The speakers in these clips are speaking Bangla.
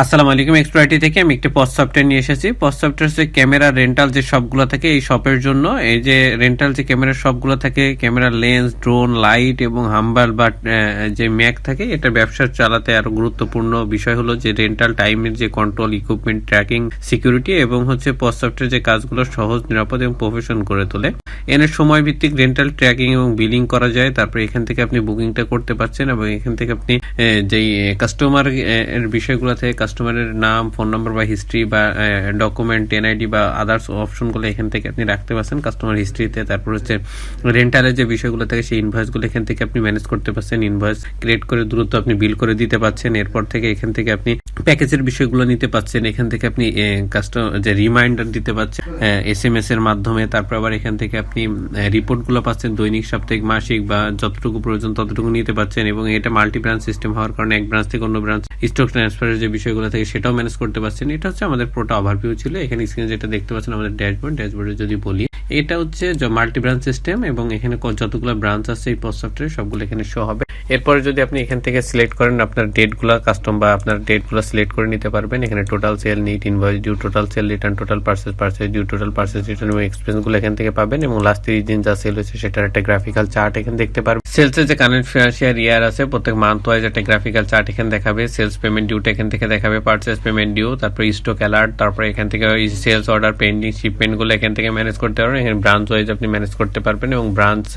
আসসালামু আলাইকুম এক্সপ্রাইটি থেকে আমি একটি পস সফটওয়্যার নিয়ে এসেছি। পস সফটওয়্যার হচ্ছে ক্যামেরা রেন্টাল যে শপগুলো থাকে এই শপের জন্য। এই যে রেন্টাল যে ক্যামেরা শপগুলো থাকে ক্যামেরা লেন্স ড্রোন লাইট এবং হাম্বাল বা যে ম্যাক থাকে, এটা ব্যবসা চালাতে আরও গুরুত্বপূর্ণ বিষয় হলো যে রেন্টাল টাইমের যে কন্ট্রোল ইকুইপমেন্ট ট্র্যাকিং সিকিউরিটি এবং হচ্ছে পস সফটওয়্যার যে কাজগুলো সহজ, নিরাপদ এবং প্রফেশন করে তোলে। এর সময় ভিত্তিক রেন্টাল ট্র্যাকিং এবং বিলিং করা যায়। তারপরে এখান থেকে আপনি বুকিংটা করতে পারছেন এবং এখান থেকে আপনি যেই কাস্টমার এর বিষয়গুলো থেকে কাস্টমারের নাম ফোন নাম্বার বা হিস্ট্রি বা ডকুমেন্ট এনআইডি বা আদার্স অপশনগুলো এখান থেকে আপনি রাখতে পারছেন। কাস্টমার হিস্ট্রিতে তারপর হচ্ছে রেন্টালের যে বিষয়গুলো থাকে, সেই ইনভয়েসগুলো এখান থেকে আপনি ম্যানেজ করতে পারছেন। ইনভয়েস ক্রিয়েট করে দ্রুত আপনি বিল করে দিতে পারছেন। এরপর থেকে এখান থেকে আপনি প্যাকেজের বিষয়গুলো নিতে পাচ্ছেন এখান থেকে আপনি কাস্টমার যে রিমাইন্ডার দিতে পারছেন এস এম এস এর মাধ্যমে। তারপর আবার এখান থেকে আপনি রিপোর্টগুলো পাচ্ছেন। দৈনিক, সাপ্তাহিক, মাসিক বা যতটুকু প্রয়োজন ততটুকু নিতে পারছেন। এবং এটা মাল্টি ব্রাঞ্চ সিস্টেম হওয়ার কারণে এক ব্রাঞ্চ থেকে অন্য ব্রাঞ্চ স্টক ট্রান্সফারের যে বিষয়গুলো থেকে সেটাও ম্যানেজ করতে পারছেন এটা হচ্ছে আমাদের পুরোটা ওভারভিউ ছিল। এখানে স্ক্রিনে যেটা দেখতে পাচ্ছেন আমাদের ড্যাশবোর্ড ড্যাশবোর্ডে যদি বলি, এটা হচ্ছে মাল্টি ব্রাঞ্চ সিস্টেম এবং এখানে যতগুলো ব্রাঞ্চ আছে এই সবগুলো এখানে শো হবে। এরপরে যদি আপনি এখান থেকে সিলেক্ট করেন, আপনার ডেটগুলো কাস্টম বা আপনার ডেটগুলো সিলেক্ট করে নিতে পারবেন। এখানে total sale net invoice due total sale return total purchase purchase due total purchase return এবং এক্সপেন্সগুলো এখান থেকে পাবেন এবং লাস্ট তিরিশ দিন যা সেল হয়েছে সেটার একটা গ্রাফিক্যাল চার্ট এখানে দেখতে পারবেন। সেলসের যে কারেন্ট ফিনান্সিয়াল ইয়ার আছে, প্রত্যেক মান্থ ওয়াইজ একটা গ্রাফিক্যাল চার্ট এখানে দেখাবে। সেলস পেমেন্ট ডিউটা এখান থেকে দেখাবে পার্চেস পেমেন্ট ডিউ তারপর স্টক অ্যালার্ট তারপর এখান থেকে সেলস অর্ডার পেন্ডিং শিপমেন্টগুলো এখান থেকে ম্যানেজ করতে পারবেন। এখানে ব্রাঞ্চ ওয়াইজ আপনি ম্যানেজ করতে পারবেন এবং ব্রাঞ্চ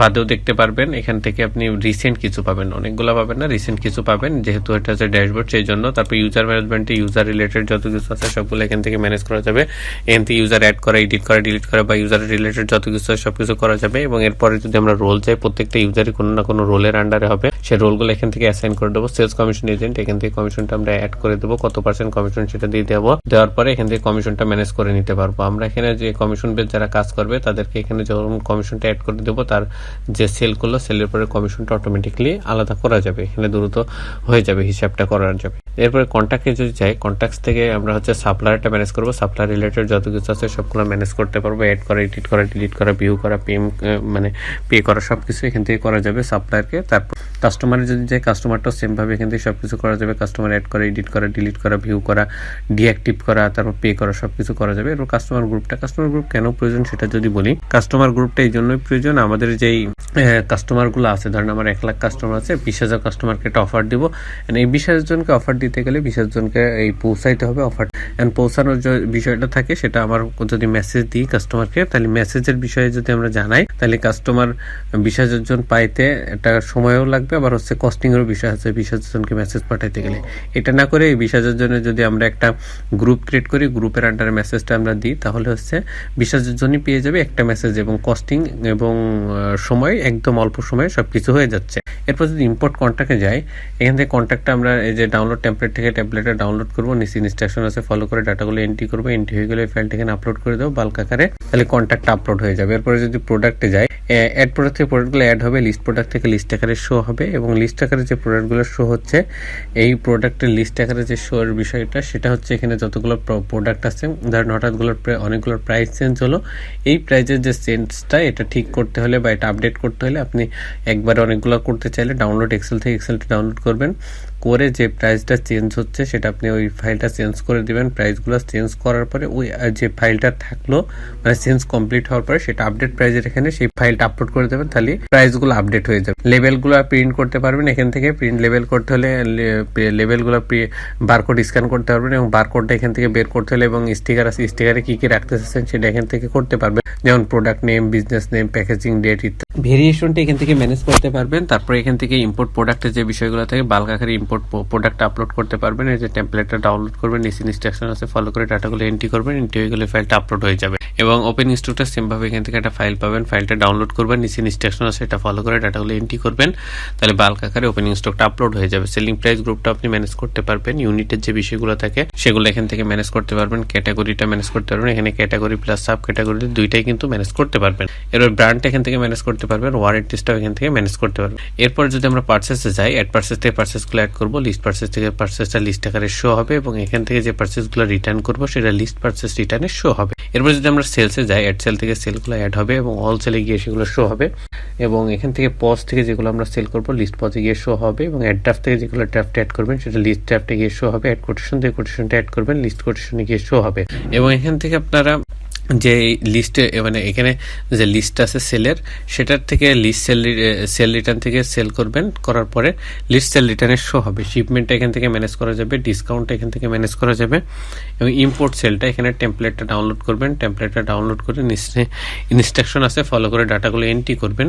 বাদেও দেখতে পারবেন। এখান থেকে আপনি রিসেন্ট কিছু পাবেন, অনেকগুলো পাবেন না রিসেন্ট কিছু পাবেন। যেহেতু এটা হচ্ছে ড্যাশবোর্ড সেই জন্য তারপর ইউজার ম্যানেজমেন্টে ইউজার রিলেটেড যত কিছু আছে সবগুলো এখান থেকে ম্যানেজ করা যাবে। এখান থেকে ইউজার অ্যাড করা এডিট করা ডিলিট করা বা ইউজার রিলেটেড যত কিছু আছে সবকিছু করা যাবে। এবং এরপরে যদি আমরা রোল চাই, প্রত্যেকটা ইউজারই কোনো না কোনো রোলের আন্ডারে হবে। সেই রোলগুলো এখান থেকে অ্যাসাইন করে দেবো। সেলস কমিশন এজেন্ট এখান থেকে কমিশনটা আমরা অ্যাড করে দেবো। কত পার্সেন্ট কমিশন সেটা দিয়ে দেবো। দেওয়ার পরে এখান থেকে কমিশনটা ম্যানেজ করে নিতে পারব। আমরা এখানে যে কমিশন বেস যারা কাজ করবে, তাদেরকে এখানে যখন কমিশনটা অ্যাড করে দেবো, তার যে সেল করল সেলের পরে কমিশনটা অটোমেটিকলি আলাদা করা যাবে। এখানে দ্রুত হয়ে যাবে হিসাবটা করা যাবে। এরপরে কন্ট্যাক্টে যদি চাই কন্ট্যাক্ট থেকে আমরা হচ্ছে সাপ্লায়ারটা ম্যানেজ করব। সাপ্লায়ার রিলেটেড যত কিছু আছে সবগুলো ম্যানেজ করতে পারব। অ্যাড করা এডিট করা ডিলিট করা ভিউ করা পেম মানে পে করা সব কিছু এখান থেকে করা যাবে সাপ্লায়ারকে তারপর কাস্টমারের যদি চাই কাস্টমারটাও সেমভাবে এখান থেকে সব কিছু করা যাবে। কাস্টমার অ্যাড করা এডিট করা ডিলিট করা ভিউ করা ডিঅ্যাক্টিভ করা, তারপর পে করা সব কিছু করা যাবে। এরপর কাস্টমার গ্রুপটা কাস্টমার গ্রুপ কেন প্রয়োজন সেটা যদি বলি কাস্টমার গ্রুপটা এই জন্যই প্রয়োজন। আমাদের যেই কাস্টমারগুলো আছে। ধরেন আমার এক লাখ কাস্টমার আছে, বিশ হাজার কাস্টমারকে একটা অফার দিব। এই বিশ জনকে অফার দিতে গেলে বিশ জনকে এই পৌঁছাইতে হবে অফার এন্ড পৌঁছানোর বিষয়টা থাকে, সেটা আমার যদি মেসেজ দিই কাস্টমারকে তাহলে মেসেজের বিষয়ে যদি আমরা জানাই, তাহলে কাস্টমার বিশ হাজার জন পাইতে একটা সময়ও লাগবে, আবার হচ্ছে কস্টিং এরও বিষয় আছে, বিশ হাজার জনকে মেসেজ পাঠাইতে গেলে। এটা না করে এই বিশ হাজার জনের যদি আমরা একটা গ্রুপ ক্রিয়েট করি গ্রুপের আন্ডারে মেসেজটা আমরা দিই, তাহলে হচ্ছে বিশ হাজার জনই পেয়ে যাবে একটা মেসেজ এবং কস্টিং এবং সময়, একদম অল্প সময়ে সবকিছু হয়ে যাচ্ছে। এরপর যদি ইম্পোর্ট কন্ট্যাক্টে যাই, এখান থেকে কন্ট্যাক্টটা আমরা এই যে ডাউনলোড টেমপ্লেট থেকে ট্যাবলেটটা ডাউনলোড করব, নিচে ইনস্ট্রাকশন আছে ফলো করে ডাটাগুলো এন্ট্রি করব এন্ট্রি হয়ে গেলে ফাইলটা এখানে আপলোড করে দেবো বাল্ক আকারে তাহলে কন্ট্যাক্ট আপলোড হয়ে যাবে। এরপরে যদি প্রোডাক্টে যাই অ্যাড প্রোডাক্ট থেকে প্রোডাক্টগুলো অ্যাড হবে লিস্ট প্রোডাক্ট থেকে লিস্ট আকারে শো হবে এবং লিস্ট আকারে যে প্রোডাক্টগুলো শো হচ্ছে, এই প্রোডাক্টের লিস্ট আকারে যে শো এর বিষয়টা, সেটা হচ্ছে এখানে যতগুলো প্রোডাক্ট আছে, ধরেন হঠাৎগুলোর অনেকগুলোর প্রাইস চেঞ্জ হলো, এই প্রাইজের যে চেঞ্জটা এটা ঠিক করতে হলে বা এটা আপডেট করতে হলে আপনি একবারে অনেকগুলো করতে চাইলে ডাউনলোড এক্সেল থেকে এক্সেলটা ডাউনলোড করবেন। করে যে প্রাইসটা চেঞ্জ হচ্ছে, সেটা আপনি ওই ফাইলটা চেঞ্জ করে দিবেন। প্রাইসগুলো চেঞ্জ করার পরে ওই যে ফাইলটা থাকল মানে চেঞ্জ কমপ্লিট হওয়ার পরে সেটা আপডেট প্রাইজের এখানে সেই ফাইলটা আপলোড করে দেবেন, তাহলে প্রাইসগুলো আপডেট হয়ে যাবে। লেভেলগুলো প্রিন্ট করতে পারবেন, এখান থেকে প্রিন্ট লেভেল করতে হলে লেভেলগুলো বারকোড স্ক্যান করতে পারবেন এবং বারকোডটা এখান থেকে বের করতে হলে এবং স্টিকার আছে স্টিকারে কি কি রাখতে চাচ্ছেন সেটা এখান থেকে করতে পারবেন। যেমন product name business name packaging date ইত্যাদি। ভেরিয়েশনটা এখান থেকে ম্যানেজ করতে পারবেন, তারপরে এখান থেকে ইম্পোর্ট প্রোডাক্টের যে বিষয়গুলো থাকে বাল্ক আকারে ইম্পোর্ট প্রোডাক্ট আপলোড করতে পারবেন। এই যে টেমপ্লেটটা ডাউনলোড করবেন, নিচে ইনস্ট্রাকশন আছে ফলো করে ডাটাগুলো এন্ট্রি করবেন এন্ট্রি হয়ে গেলে ফাইলটা আপলোড হয়ে যাবে। এবং ওপেন ইনস্ট্রুকটা সেম ভাবে এখান থেকে একটা ফাইল পাবেন ফাইলটা ডাউনলোড করবেন, নিচে ইনস্ট্রাকশন আছে, এটা ফলো করে ডাটাগুলো এন্ট্রি করবেন, তাহলে বাল্ক আকারে ওপেন ইনস্টকটা আপলোড হয়ে যাবে। সেলিং প্রাইস গ্রুপটা আপনি ম্যানেজ করতে পারবেন ইউনিটের যে বিষয়গুলো থাকে, সেগুলো এখান থেকে ম্যানেজ করতে পারবেন ক্যাটাগরিটা ম্যানেজ করতে পারবেন, এখানে ক্যাটাগরি প্লাস সাব ক্যাটাগরি দুইটাই কিন্তু ম্যানেজ করতে পারবেন। এরপর ব্র্যান্ড এখান থেকে ম্যানেজ করতে পারবেন ওয়ারেন্টিসটাও এখান থেকে ম্যানেজ করতে পারবেন। এরপর যদি আমরা পার্সেসে যাই অ্যাড পার্সেস থেকে পার্সেসগুলো অ্যাড করব লিস্ট পার্সেস থেকে পার্সেসটা লিস্ট আকারে শো হবে এবং এখান থেকে যে পার্সেসগুলো রিটার্ন করব, সেটা লিস্ট পার্সেস রিটার্নে শো হবে। এরপর যদি আমরা সেলসে যাই অ্যাড সেল থেকে সেলগুলো অ্যাড হবে এবং অল সেলে গিয়ে সেগুলো শো হবে এবং এখান থেকে পজ থেকে যেগুলো আমরা সেল করব লিস্ট পজে গিয়ে শো হবে এবং অ্যাড ড্রাফট থেকে যেগুলো ড্রাফটে অ্যাড করবেন, সেটা লিস্ট ড্রাফটে গিয়ে শো হবে। অ্যাড কোটেশন থেকে কোটেশনটা অ্যাড করবেন লিস্ট কোটেশনে গিয়ে শো হবে। এবং এখান থেকে আপনারা যে লিস্টে মানে এখানে যে লিস্ট আছে সেলের সেটার থেকে লিস্ট সেল সেল রিটার্ন থেকে সেল করবেন, করার পরে লিস্ট সেল রিটার্নের শো হবে। শিপমেন্টটা এখান থেকে ম্যানেজ করা যাবে ডিসকাউন্টটা এখান থেকে ম্যানেজ করা যাবে এবং ইম্পোর্ট সেলটা এখানে টেমপ্লেটটা ডাউনলোড করবেন। টেমপ্লেটটা ডাউনলোড করে নিচে ইনস্ট্রাকশন আছে ফলো করে ডাটাগুলো এন্ট্রি করবেন।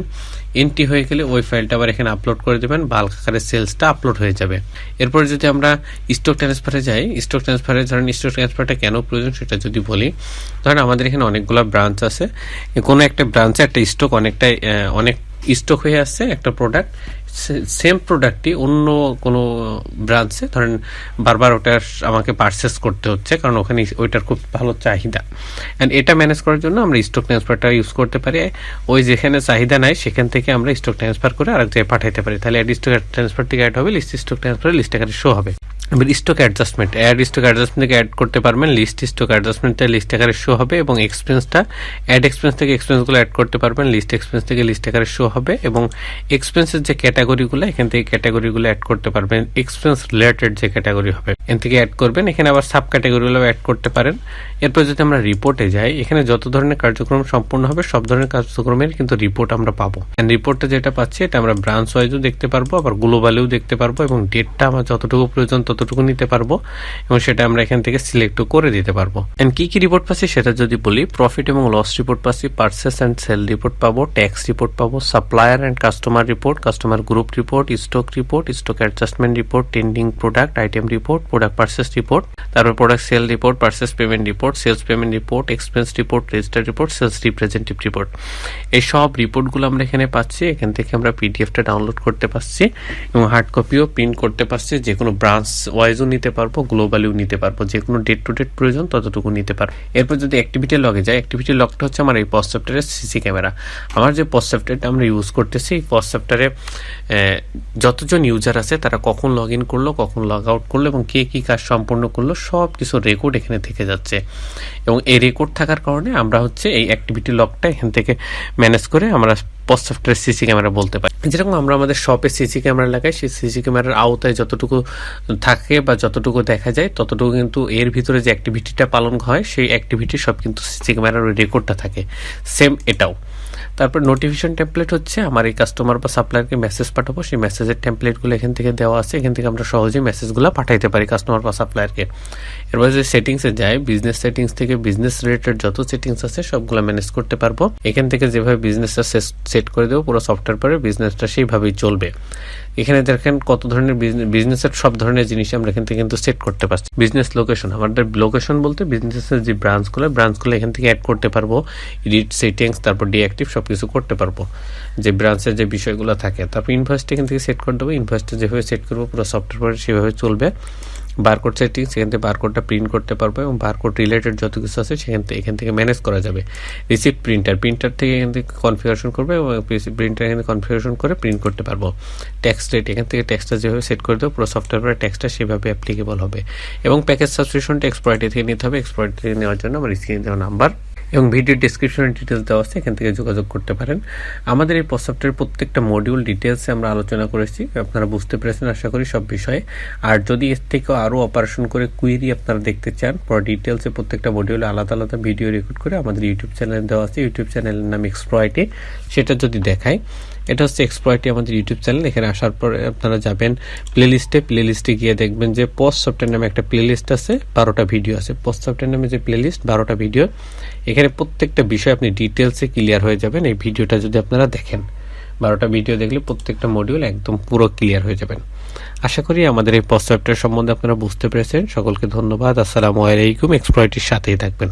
এন্ট্রি হয়ে গেলে ওই ফাইলটা আবার এখানে আপলোড করে দেবেন বাল্ক আকারে সেলসটা আপলোড হয়ে যাবে। এরপর যদি আমরা স্টক ট্রান্সফারে যাই স্টক ট্রান্সফারে ধরেন স্টক ট্রান্সফারটা কেন প্রয়োজন সেটা যদি বলি, ধরেন আমাদের এখানে অনেকগুলো ব্রাঞ্চ আছে। কোনো একটা ব্রাঞ্চে একটা স্টক অনেকটাই অনেক স্টক হয়ে আসছে একটা প্রোডাক্ট সেম প্রোডাক্টটি অন্য কোনো ব্রাঞ্চে ধরেন বারবার ওটা আমাকে পারচেস করতে হচ্ছে, কারণ ওখানে ওইটার খুব ভালো চাহিদা। অ্যান্ড এটা ম্যানেজ করার জন্য আমরা স্টক ট্রান্সফারটা ইউজ করতে পারি। ওই যেখানে চাহিদা নাই, সেখান থেকে আমরা স্টক ট্রান্সফার করে আরেক জায়গায় পাঠাইতে পারি। তাহলে অ্যাড স্টক ট্রান্সফার থেকে অ্যাড হবে লিস্ট স্টক ট্রান্সফার লিস্ট আকারে শো হবে। এবার stock adjustment add stock adjustment থেকে অ্যাড করতে পারবেন। লিস্ট স্টক অ্যাডজাস্টমেন্টটা লিস্ট আকারে শো হবে এবং এক্সপেন্সটা অ্যাড এক্সপেন্স থেকে এক্সপেন্সগুলো অ্যাড করতে পারবেন। লিস্ট এক্সপেন্স থেকে লিস্ট আকারে শো হবে এবং এক্সপেন্সের যে ক্যাটাগরিগুলো এখান থেকে ক্যাটাগরিগুলো অ্যাড করতে পারবেন। এক্সপেন্স রিলেটেড যে ক্যাটাগরি হবে, এখান থেকে অ্যাড করবেন। এখানে আবার সাব ক্যাটাগরিগুলো অ্যাড করতে পারেন। এরপর যদি আমরা রিপোর্টে যাই, এখানে যত ধরনের কার্যক্রম সম্পূর্ণ হবে, সব ধরনের কার্যক্রমের কিন্তু রিপোর্ট আমরা পাবো। রিপোর্টটা যেটা পাচ্ছি, এটা আমরা ব্রাঞ্চ ওয়াইজও দেখতে পারব, আবার গ্লোবালেও দেখতে পারব এবং ডেটটা আমার যতটুকু প্রয়োজন ততটুকু নিতে পারব এবং সেটা আমরা এখান থেকে সিলেক্টও করে দিতে পারব। এন্ড কি কি রিপোর্ট পাচ্ছি সেটা যদি বলি প্রফিট এবং লস রিপোর্ট পাচ্ছি পার্সেস অ্যান্ড সেল রিপোর্ট পাবো ট্যাক্স রিপোর্ট পাবো supplier and customer report customer group report stock report stock adjustment report trending product item report product purchase report তারপর product sale report purchase payment report sales payment report expense report register report sales representative report এই সব রিপোর্টগুলো আমরা এখানে পাচ্ছি, এখান থেকে আমরা পিডিএফটা ডাউনলোড করতে পারছি এবং হার্ড কপিও প্রিন্ট করতে পারছি যে কোনো ব্রাঞ্চ ওয়াইজও নিতে পারব গ্লোবালিও নিতে পারব। যে কোনো ডেট টু ডেট প্রয়োজন ততটুকু নিতে পারব। এরপর যদি অ্যাক্টিভিটি লগে যায় অ্যাক্টিভিটি লগটা হচ্ছে আমার এই পস সফটওয়্যারের সিসি ক্যামেরা আমার যে পস সফটওয়্যারটা আমরা ইউজ করতেছি, এই পস সফটওয়্যারে যতজন ইউজার আছে, তারা কখন লগ ইন করল, কখন লগ আউট করল, এবং কে কী কাজ সম্পূর্ণ করল সব কিছু রেকর্ড এখানে থেকে যাচ্ছে। এবং এই রেকর্ড থাকার কারণে আমরা হচ্ছে এই অ্যাক্টিভিটি লগটা এখান থেকে ম্যানেজ করে আমরা পস্ট সফটওয়্যার সিসি ক্যামেরা বলতে পারি। যেরকম আমরা আমাদের শপে সিসি ক্যামেরা লাগাই, সেই সিসি ক্যামেরার আওতায় যতটুকু থাকে বা যতটুকু দেখা যায়, ততটুকু কিন্তু এর ভিতরে যে অ্যাক্টিভিটিটা পালন হয়, সেই অ্যাক্টিভিটি সব কিন্তু সিসি ক্যামেরার রেকর্ডটা থাকে। সেম এটাও। তারপর নোটিফিকেশন টেমপ্লেট হচ্ছে, আমার এই কাস্টমার বা সাপ্লায়ারকে মেসেজ পাঠাবো, সেই মেসেজের টেমপ্লেটগুলো এখান থেকে দেওয়া আছে, এখান থেকে আমরা সহজেই মেসেজগুলো পাঠাইতে পারি কাস্টমার বা সাপ্লায়ারকে এরপর যে সেটিংসে যায় বিজনেস সেটিংস থেকে বিজনেস রিলেটেড যত সেটিংস আছে, সবগুলো ম্যানেজ করতে পারব। এখান থেকে যেভাবে বিজনেসটা সেট করে দেবো, পুরো সফটওয়্যার পরে বিজনেসটা সেইভাবেই চলবে। এখানে দেখেন কত ধরনের বিজনেসের সব ধরনের জিনিস আমরা এখান থেকে কিন্তু সেট করতে পারছি। বিজনেস লোকেশন আমাদের লোকেশন বলতে বিজনেসের যে ব্রাঞ্চগুলো ব্রাঞ্চগুলো এখান থেকে অ্যাড করতে পারব। এডিট সেটিংস তারপর ডিঅ্যাক্টিভ সব কিছু করতে পারব। যে ব্রাঞ্চের যে বিষয়গুলো থাকে, তারপর ইনভয়েসটা এখান থেকে সেট করে দেবো। ইনভয়েসটা যেভাবে সেট করব, পুরো সফটওয়্যার সেভাবে চলবে। বারকোড সেটিং সেখান থেকে বারকোডটা প্রিন্ট করতে পারব এবং বারকোড রিলেটেড যত কিছু আছে সেখান থেকে, এখান থেকে ম্যানেজ করা যাবে। রিসিপ্ট প্রিন্টার প্রিন্টার থেকে এখান থেকে কনফিগারেশন করবে এবং প্রিন্টার এখানে কনফিগারেশন করে প্রিন্ট করতে পারব। ট্যাক্স রেট এখান থেকে ট্যাক্সটা যেভাবে সেট করে দেবো, পুরো সফটওয়্যারের ট্যাক্সটা সেভাবে অ্যাপ্লিকেবল হবে। এবং প্যাকেজ সাবস্ক্রিপশনটা এক্সপ্রয়টি থেকে নিতে হবে। এক্সপ্রয়টি থেকে নেওয়ার জন্য আমার স্ক্রিনে দেওয়া নাম্বার এবং ভিডিও ডিসক্রিপশনে ডিটেলস দেওয়া আছে, এখান থেকে যোগাযোগ করতে পারেন। আমাদের এই প্রস্তাবটির প্রত্যেকটা মডিউল ডিটেলসে আমরা আলোচনা করেছি, আপনারা বুঝতে পেরেছেন, আশা করি সব বিষয়ে। আর যদি এর থেকে আরও অপারেশন করে কুইরি আপনারা দেখতে চান, পর ডিটেলসে প্রত্যেকটা মডিউলে আলাদা আলাদা ভিডিও রেকর্ড করে আমাদের ইউটিউব চ্যানেলে দেওয়া আছে। ইউটিউব চ্যানেলের নাম এক্সপ্রয়েটে সেটা যদি দেখায়। এটা হচ্ছে এক্সপ্লয়টি আমাদের ইউটিউব চ্যানেল এখানে আসার পর আপনারা যাবেন প্লে লিস্টে প্লে লিস্টে গিয়ে দেখবেন যে পোস্ট সফটওয়্যার নামে একটা প্লে লিস্ট আছে, বারোটা ভিডিও আছে। পোস্ট সফটওয়্যার নামে যে প্লে লিস্ট বারোটা ভিডিও এখানে প্রত্যেকটা বিষয় আপনি ডিটেলসে ক্লিয়ার হয়ে যাবেন। এই ভিডিওটা যদি আপনারা দেখেন, বারোটা ভিডিও দেখলে প্রত্যেকটা মডিউল একদম পুরো ক্লিয়ার হয়ে যাবেন। আশা করি আমাদের এই পোস্ট সফটওয়্যার সম্বন্ধে আপনারা বুঝতে পেরেছেন। সকলকে ধন্যবাদ। আসসালামু আলাইকুম। এক্সপ্লয়টির সাথেই থাকবেন।